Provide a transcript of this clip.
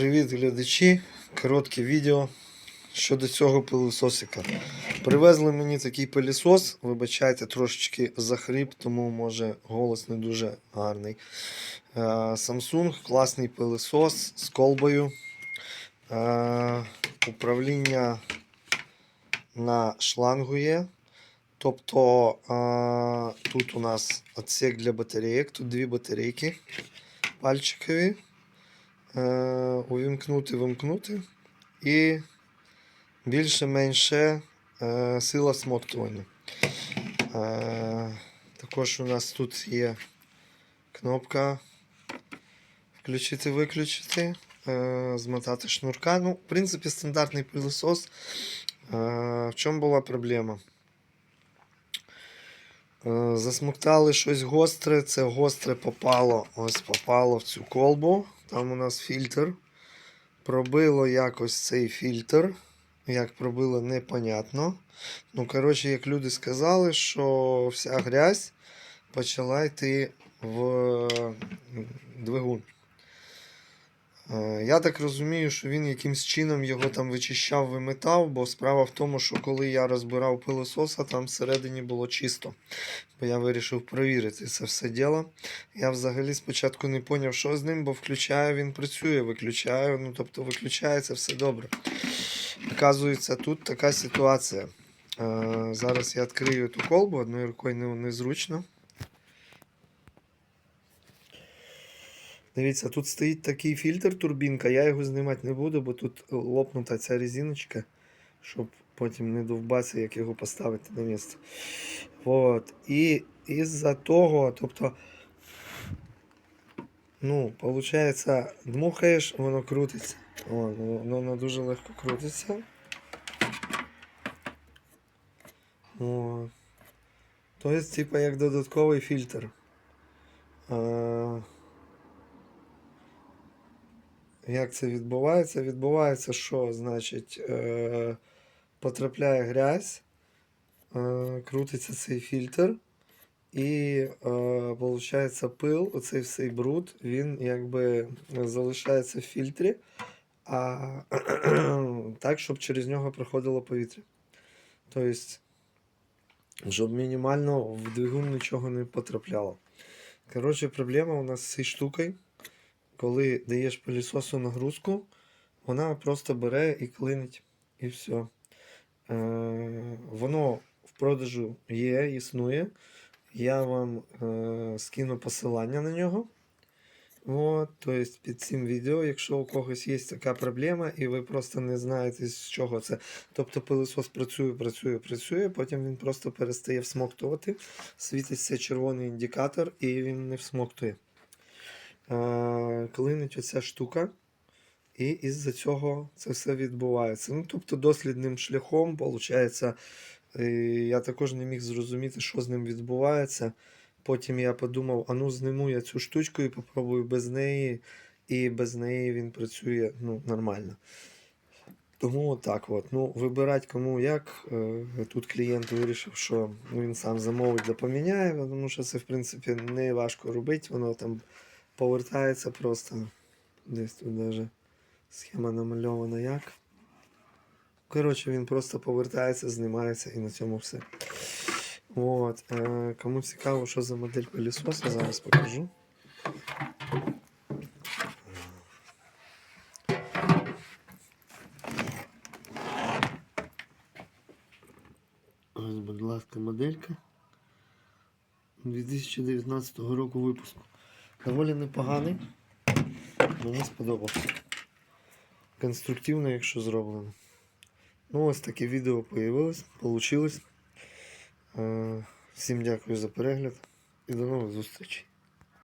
Привіт, глядачі! Коротке відео щодо цього пилососика. Привезли мені такий пилісос, вибачайте, трошечки захріп, тому може голос не дуже гарний. Е, Samsung класний пилосос з колбою. Е, Управління на шлангу є. Тобто е, тут у нас отсек для батарейок, тут дві батарейки пальчикові увімкнути, вимкнути. І більше-менше е, сила смоктування. Е, також у нас тут є кнопка включити-виключити, е, змотати шнурка. Ну, в принципі, стандартний пилосос. Е, в чому була проблема? Е, Засмоктали щось гостре, це гостре попало, ось попало в цю колбу. Там у нас фільтр. Пробило якось цей фільтр. Як пробило, непонятно. Ну, коротше, як люди сказали, що вся грязь почала йти в двигун. Е, Я так розумію, що він якимсь чином його там вичищав, вимитав, бо справа в тому, що коли я розбирав пилососа, там всередині було чисто. Бо я вирішив перевірити це все діло. Я взагалі спочатку не зрозумів, що з ним, бо включаю, він працює, виключаю, ну тобто виключається все добре. Оказується, тут така ситуація. Е, зараз я відкрию ту колбу, одною рукою не, Дивіться, тут стоїть такий фільтр турбінка, я його знімати не буду, бо тут лопнута ця резиночка, щоб потім не довбатися, як його поставити на місце. Вот. І із-за того, тобто, ну, виходить, дмухаєш, воно крутиться. О, воно, воно дуже легко крутиться. О. Тобто, типа, як додатковий фільтр. А... Як це відбувається? Відбувається, що, значить, е, потрапляє грязь, е, крутиться цей фільтр, і е, виходить пил, оцей всей бруд, він якби залишається в фільтрі, а так, щоб через нього проходило повітря. Тобто, щоб мінімально в двигун нічого не потрапляло. Коротше, проблема у нас з цією штукою коли даєш пилісосу нагрузку, вона просто бере і клинить, і все. Е, воно в продажу є, існує. Я вам е, скину посилання на нього. От, тобто під цим відео, якщо у когось є така проблема, і ви просто не знаєте, з чого це. Тобто пилисос працює, працює, працює, потім він просто перестає всмоктувати, світиться червоний індикатор, і він не всмоктує клинить оця штука, і із-за цього це все відбувається. Ну, Тобто дослідним шляхом, виходить, я також не міг зрозуміти, що з ним відбувається. Потім я подумав, а ну зниму я цю штучку і попробую без неї, і без неї він працює ну, нормально. Тому так от. Ну, вибирати кому як. Е, Тут клієнт вирішив, що ну, він сам замовить да поміняє, тому що це, в принципі, не важко робити. Воно там повертається просто. Десь тут даже схема намальована як. Коротше, він просто повертається, знімається і на цьому все. От. Е, Кому цікаво, що за модель пилісоса, зараз покажу. Ось, будь ласка, моделька 2019 року випуску. Доволі непоганий. Мені сподобався. Конструктивно, якщо зроблено. Ну, ось таке відео появилось, получилось. Е, Всім дякую за перегляд і до нових зустрічей.